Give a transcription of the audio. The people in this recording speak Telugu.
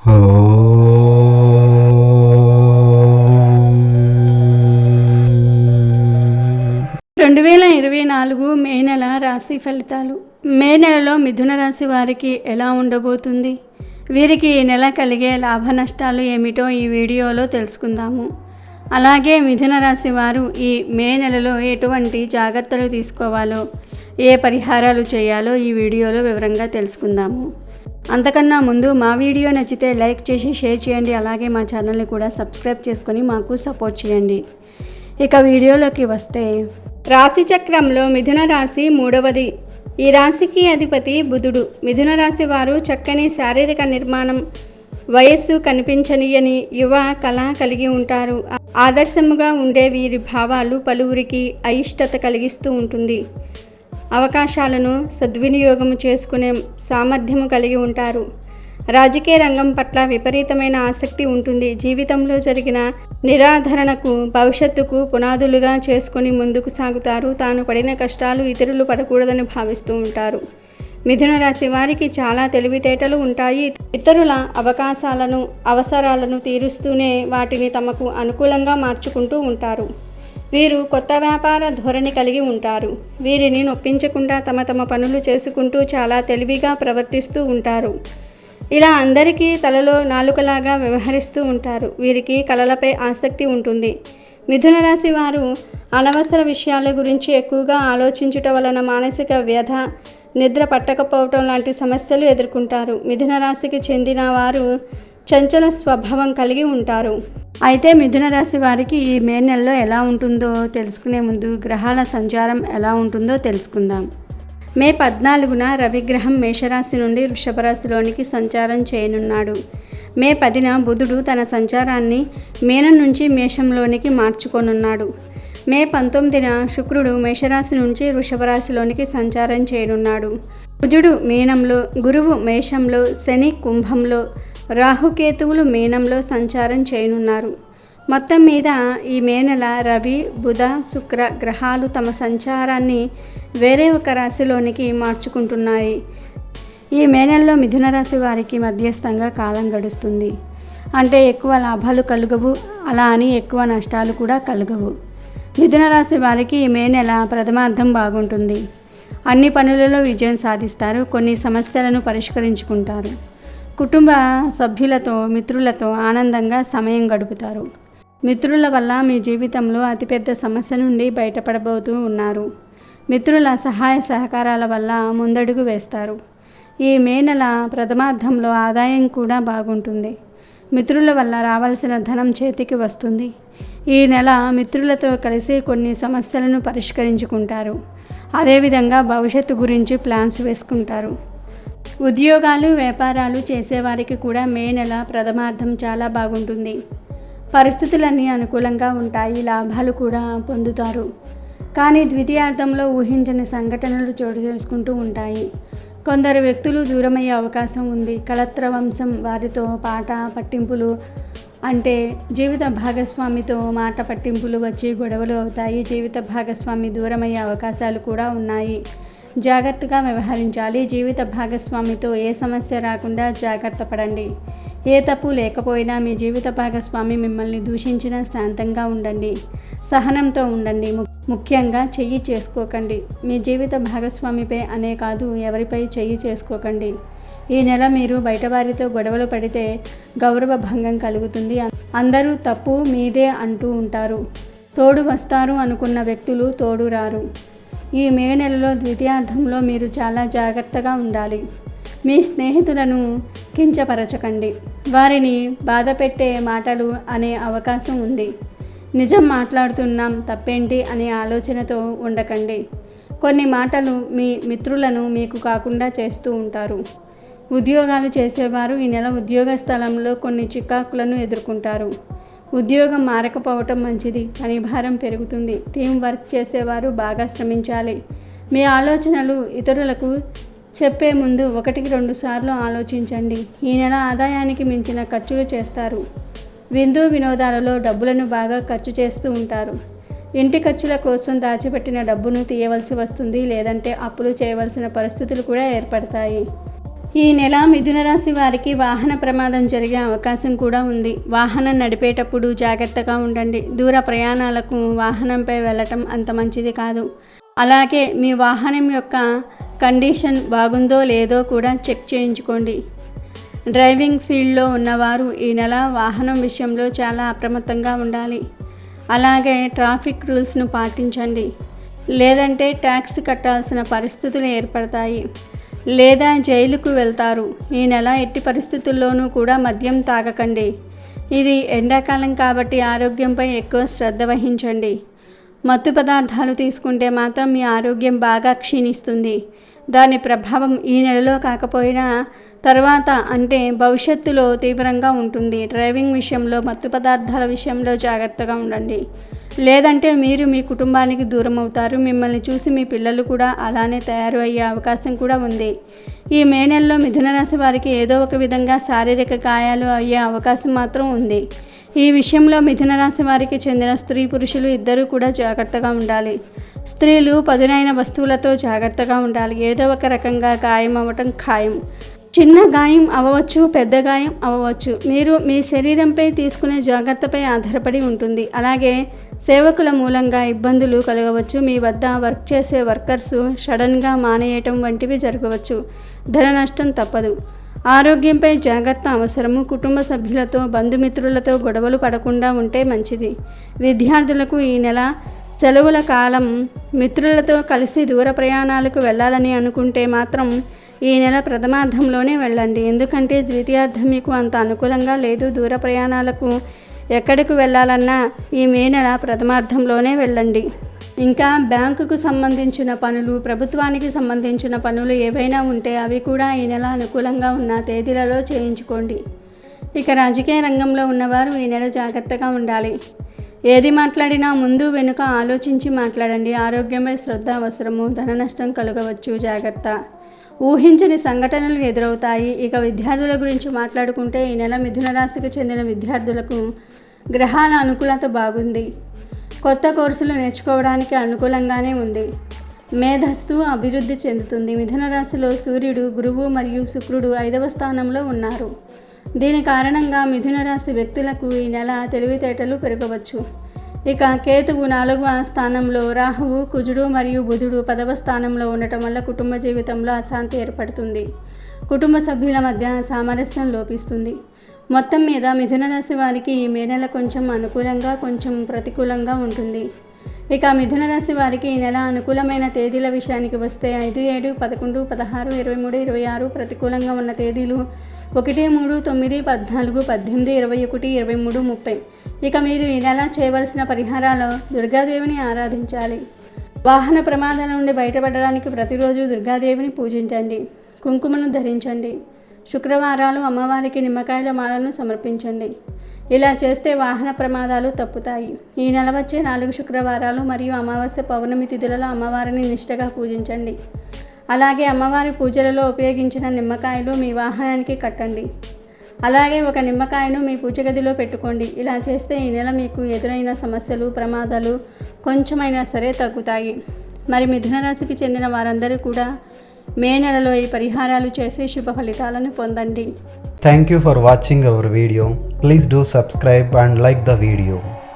రెండు వేల ఇరవై నాలుగు మే నెల రాశి ఫలితాలు. మే నెలలో మిథున రాశి వారికి ఎలా ఉండబోతుంది? వీరికి ఈ నెల కలిగే లాభ నష్టాలు ఏమిటో ఈ వీడియోలో తెలుసుకుందాము. అలాగే మిథున రాశి వారు ఈ మే నెలలో ఎటువంటి జాగ్రత్తలు తీసుకోవాలో ఏ పరిహారాలు చేయాలో ఈ వీడియోలో వివరంగా తెలుసుకుందాము. అంతకన్నా ముందు మా వీడియో నచ్చితే లైక్ చేసి షేర్ చేయండి. అలాగే మా ఛానల్ని కూడా సబ్స్క్రైబ్ చేసుకొని మాకు సపోర్ట్ చేయండి. ఇక వీడియోలోకి వస్తే రాశి చక్రంలో మిథున రాశి మూడవది. ఈ రాశికి అధిపతి బుధుడు. మిథున రాశి వారు చక్కని శారీరక నిర్మాణం వయస్సు కనిపించనియని యువ కళ కలిగి ఉంటారు. ఆదర్శముగా ఉండే వీరి భావాలు పలువురికి అయిష్టత కలిగిస్తూ ఉంటుంది. అవకాశాలను సద్వినియోగం చేసుకునే సామర్థ్యము కలిగి ఉంటారు. రాజకీయ రంగం పట్ల విపరీతమైన ఆసక్తి ఉంటుంది. జీవితంలో జరిగిన నిరాధరణకు భవిష్యత్తుకు పునాదులుగా చేసుకుని ముందుకు సాగుతారు. తాను పడిన కష్టాలు ఇతరులు పడకూడదని భావిస్తూ ఉంటారు. మిథున రాశి వారికి చాలా తెలివితేటలు ఉంటాయి. ఇతరుల అవకాశాలను అవసరాలను తీరుస్తూనే వాటిని తమకు అనుకూలంగా మార్చుకుంటూ ఉంటారు. వీరు కొత్త వ్యాపార ధోరణి కలిగి ఉంటారు. వీరిని నొప్పించకుండా తమ తమ పనులు చేసుకుంటూ చాలా తెలివిగా ప్రవర్తిస్తూ ఉంటారు. ఇలా అందరికీ తలలో నాలుకలాగా వ్యవహరిస్తూ ఉంటారు. వీరికి కళలపై ఆసక్తి ఉంటుంది. మిథున రాశి వారు అనవసర విషయాల గురించి ఎక్కువగా ఆలోచించుట వలన మానసిక వ్యధ నిద్ర పట్టకపోవటం లాంటి సమస్యలు ఎదుర్కొంటారు. మిథున రాశికి చెందిన వారు చంచల స్వభావం కలిగి ఉంటారు. అయితే మిథున రాశి వారికి ఈ మే నెలలో ఎలా ఉంటుందో తెలుసుకునే ముందు గ్రహాల సంచారం ఎలా ఉంటుందో తెలుసుకుందాం. మే పద్నాలుగున రవిగ్రహం మేషరాశి నుండి వృషభ రాశిలోనికి సంచారం చేయనున్నాడు. మే పదిన బుధుడు తన సంచారాన్ని మేనం నుంచి మేషంలోనికి మార్చుకొనున్నాడు. మే పంతొమ్మిదిన శుక్రుడు మేషరాశి నుంచి వృషభ రాశిలోనికి సంచారం చేయనున్నాడు. కుజుడు మీనంలో గురువు మేషంలో శని కుంభంలో రాహుకేతువులు మీనంలో సంచారం చేయనున్నారు. మొత్తం మీద ఈ మే నెల రవి బుధ శుక్ర గ్రహాలు తమ సంచారాన్ని వేరే ఒక రాశిలోనికి మార్చుకుంటున్నాయి. ఈ మే నెలలో మిథున రాశి వారికి మధ్యస్థంగా కాలం గడుస్తుంది. అంటే ఎక్కువ లాభాలు కలుగవు అలా అని ఎక్కువ నష్టాలు కూడా కలుగవు. మిథున రాశి వారికి ఈ మే నెల ప్రథమార్థం బాగుంటుంది. అన్ని పనులలో విజయం సాధిస్తారు కొన్ని సమస్యలను పరిష్కరించుకుంటారు. కుటుంబ సభ్యులతో మిత్రులతో ఆనందంగా సమయం గడుపుతారు. మిత్రుల వల్ల మీ జీవితంలో అతిపెద్ద సమస్య నుండి బయటపడబోతూ ఉన్నారు. మిత్రుల సహాయ సహకారాల వల్ల ముందడుగు వేస్తారు. ఈ మే నెల ప్రథమార్థంలో ఆదాయం కూడా బాగుంటుంది. మిత్రుల వల్ల రావాల్సిన ధనం చేతికి వస్తుంది. ఈ నెల మిత్రులతో కలిసి కొన్ని సమస్యలను పరిష్కరించుకుంటారు. అదేవిధంగా భవిష్యత్తు గురించి ప్లాన్స్ వేసుకుంటారు. ఉద్యోగాలు వ్యాపారాలు చేసేవారికి కూడా మే నెల ప్రథమార్థం చాలా బాగుంటుంది. పరిస్థితులన్నీ అనుకూలంగా ఉంటాయి లాభాలు కూడా పొందుతారు. కానీ ద్వితీయార్థంలో ఊహించని సంఘటనలు చోటు చేసుకుంటూ ఉంటాయి. కొందరు వ్యక్తులు దూరమయ్యే అవకాశం ఉంది. కళత్ర వంశం వారితో పాట పట్టింపులు అంటే జీవిత భాగస్వామితో మాట పట్టింపులు వచ్చి గొడవలు అవుతాయి. జీవిత భాగస్వామి దూరమయ్యే అవకాశాలు కూడా ఉన్నాయి. జాగ్రత్తగా వ్యవహరించాలి. జీవిత భాగస్వామితో ఏ సమస్య రాకుండా జాగ్రత్త పడండి. ఏ తప్పు లేకపోయినా మీ జీవిత భాగస్వామి మిమ్మల్ని దూషించిన శాంతంగా ఉండండి. సహనంతో ఉండండి. ముఖ్యంగా చెయ్యి చేసుకోకండి. మీ జీవిత భాగస్వామిపై అనే కాదు ఎవరిపై చెయ్యి చేసుకోకండి. ఈ నెల మీరు బయటవారితో గొడవలు పడితే గౌరవ భంగం కలుగుతుంది. అందరూ తప్పు మీదే అంటూ ఉంటారు. తోడు వస్తారు అనుకున్న వ్యక్తులు తోడు రారు. ఈ మే నెలలో ద్వితీయార్థంలో మీరు చాలా జాగ్రత్తగా ఉండాలి. మీ స్నేహితులను కించపరచకండి. వారిని బాధ పెట్టే మాటలు అనే అవకాశం ఉంది. నిజం మాట్లాడుతున్నాం తప్పేంటి అనే ఆలోచనతో ఉండకండి. కొన్ని మాటలు మీ మిత్రులను మీకు కాకుండా చేస్తూ ఉంటారు. ఉద్యోగాలు చేసేవారు ఈ నెల ఉద్యోగ స్థలంలో కొన్ని చికాకులను ఎదుర్కొంటారు. ఉద్యోగం మారకపోవటం మంచిది పని భారం పెరుగుతుంది. టీం వర్క్ చేసేవారు బాగా శ్రమించాలి. మీ ఆలోచనలు ఇతరులకు చెప్పే ముందు ఒకటికి రెండు సార్లు ఆలోచించండి. ఈ నెల ఆదాయానికి మించిన ఖర్చులు చేస్తారు. విందు వినోదాలలో డబ్బులను బాగా ఖర్చు చేస్తూ ఉంటారు. ఇంటి ఖర్చుల కోసం దాచిపెట్టిన డబ్బును తీయవలసి వస్తుంది లేదంటే అప్పులు చేయవలసిన పరిస్థితులు కూడా ఏర్పడతాయి. ఈ నెల మిథున రాశి వారికి వాహన ప్రమాదం జరిగే అవకాశం కూడా ఉంది. వాహనం నడిపేటప్పుడు జాగ్రత్తగా ఉండండి. దూర ప్రయాణాలకు వాహనంపై వెళ్ళటం అంత మంచిది కాదు. అలాగే మీ వాహనం యొక్క కండిషన్ బాగుందో లేదో కూడా చెక్ చేయించుకోండి. డ్రైవింగ్ ఫీల్డ్లో ఉన్నవారు ఈ నెల వాహనం విషయంలో చాలా అప్రమత్తంగా ఉండాలి. అలాగే ట్రాఫిక్ రూల్స్ను పాటించండి. లేదంటే ట్యాక్స్ కట్టాల్సిన పరిస్థితులు ఏర్పడతాయి. లేదా జైలుకు వెళ్తారు. ఈ నెల ఎట్టి పరిస్థితుల్లోనూ కూడా మద్యం తాగకండి. ఇది ఎండాకాలం కాబట్టి ఆరోగ్యంపై ఎక్కువ శ్రద్ధ వహించండి. మత్తు పదార్థాలు తీసుకుంటే మాత్రం మీ ఆరోగ్యం బాగా క్షీణిస్తుంది. దాని ప్రభావం ఈ నెలలో కాకపోయినా తర్వాత అంటే భవిష్యత్తులో తీవ్రంగా ఉంటుంది. డ్రైవింగ్ విషయంలో మత్తు పదార్థాల విషయంలో జాగ్రత్తగా ఉండండి. లేదంటే మీరు మీ కుటుంబానికి దూరం అవుతారు. మిమ్మల్ని చూసి మీ పిల్లలు కూడా అలానే తయారు అయ్యే అవకాశం కూడా ఉంది. ఈ మే నెలలో మిథున రాశి వారికి ఏదో ఒక విధంగా శారీరక గాయాలు అయ్యే అవకాశం మాత్రం ఉంది. ఈ విషయంలో మిథున రాశి వారికి చెందిన స్త్రీ పురుషులు ఇద్దరూ కూడా జాగ్రత్తగా ఉండాలి. స్త్రీలు పదునైన వస్తువులతో జాగ్రత్తగా ఉండాలి. ఏదో ఒక రకంగా గాయం అవ్వటం ఖాయం. చిన్న గాయం అవ్వవచ్చు పెద్ద గాయం అవ్వవచ్చు మీరు మీ శరీరంపై తీసుకునే జాగ్రత్తపై ఆధారపడి ఉంటుంది. అలాగే సేవకుల మూలంగా ఇబ్బందులు కలగవచ్చు. మీ వద్ద వర్క్ చేసే వర్కర్స్ సడన్గా మానేయటం వంటివి జరగవచ్చు. ధన నష్టం తప్పదు. ఆరోగ్యంపై జాగ్రత్త అవసరము. కుటుంబ సభ్యులతో బంధుమిత్రులతో గొడవలు పడకుండా ఉంటే మంచిది. విద్యార్థులకు ఈ నెల సెలవుల కాలం మిత్రులతో కలిసి దూర ప్రయాణాలకు వెళ్ళాలని అనుకుంటే మాత్రం ఈ నెల ప్రథమార్థంలోనే వెళ్ళండి. ఎందుకంటే ద్వితీయార్థం మీకు అంత అనుకూలంగా లేదు. దూర ప్రయాణాలకు ఎక్కడికి వెళ్ళాలన్నా ఈ మే నెల ప్రథమార్థంలోనే వెళ్ళండి. ఇంకా బ్యాంకుకు సంబంధించిన పనులు ప్రభుత్వానికి సంబంధించిన పనులు ఏవైనా ఉంటే అవి కూడా ఈ నెల అనుకూలంగా ఉన్న తేదీలలో చేయించుకోండి. ఇక రాజకీయ రంగంలో ఉన్నవారు ఈ నెల జాగ్రత్తగా ఉండాలి. ఏది మాట్లాడినా ముందు వెనుక ఆలోచించి మాట్లాడండి. ఆరోగ్యమై శ్రద్ధ అవసరము ధన నష్టం కలగవచ్చు. జాగ్రత్త. ఊహించని సంఘటనలు ఎదురవుతాయి. ఇక విద్యార్థుల గురించి మాట్లాడుకుంటే ఈ నెల మిథున రాశికి చెందిన విద్యార్థులకు గ్రహాల అనుకూలత బాగుంది. కొత్త కోర్సులు నేర్చుకోవడానికి అనుకూలంగానే ఉంది. మేధస్సు అభివృద్ధి చెందుతుంది. మిథున రాశిలో సూర్యుడు గురువు మరియు శుక్రుడు ఐదవ స్థానంలో ఉన్నారు. దీని కారణంగా మిథున రాశి వ్యక్తులకు ఈ నెల తెలివితేటలు పెరగవచ్చు. ఇక కేతువు నాలుగవ స్థానంలో రాహువు కుజుడు మరియు బుధుడు పదవ స్థానంలో ఉండటం వల్ల కుటుంబ జీవితంలో అశాంతి ఏర్పడుతుంది. కుటుంబ సభ్యుల మధ్య సామరస్యం లోపిస్తుంది. మొత్తం మీద మిథున రాశి వారికి ఈ మే నెల కొంచెం అనుకూలంగా కొంచెం ప్రతికూలంగా ఉంటుంది. ఇక మిథున రాశి వారికి ఈ నెల అనుకూలమైన తేదీల విషయానికి వస్తే ఐదు ఏడు పదకొండు పదహారు ఇరవై మూడు ఇరవై ఆరు ప్రతికూలంగా ఉన్న తేదీలు ఒకటి మూడు తొమ్మిది పద్నాలుగు పద్దెనిమిది ఇరవై ఒకటి ఇరవై మూడు ముప్పై. ఇక మీరు ఈ నెల చేయవలసిన పరిహారాలు దుర్గాదేవిని ఆరాధించాలి. వాహన ప్రమాదాల నుండి బయటపడడానికి ప్రతిరోజు దుర్గాదేవిని పూజించండి. కుంకుమను ధరించండి. శుక్రవారాలు అమ్మవారికి నిమ్మకాయల మాలను సమర్పించండి. ఇలా చేస్తే వాహన ప్రమాదాలు తప్పుతాయి. ఈ నెల వచ్చే నాలుగు శుక్రవారాలు మరియు అమావాస్య పౌర్ణమి తిథులలో అమ్మవారిని నిష్టగా పూజించండి. అలాగే అమ్మవారి పూజలలో ఉపయోగించిన నిమ్మకాయలు మీ వాహనానికి కట్టండి. అలాగే ఒక నిమ్మకాయను మీ పూజ గదిలో పెట్టుకోండి. ఇలా చేస్తే ఈ నెల మీకు ఎదురైన సమస్యలు ప్రమాదాలు కొంచెమైనా సరే తగ్గుతాయి. మరి మిథున రాశికి చెందిన వారందరూ కూడా మే నెలలో ఈ పరిహారాలు చేసి శుభ ఫలితాలను పొందండి. Thank you for watching our video please do subscribe and like the video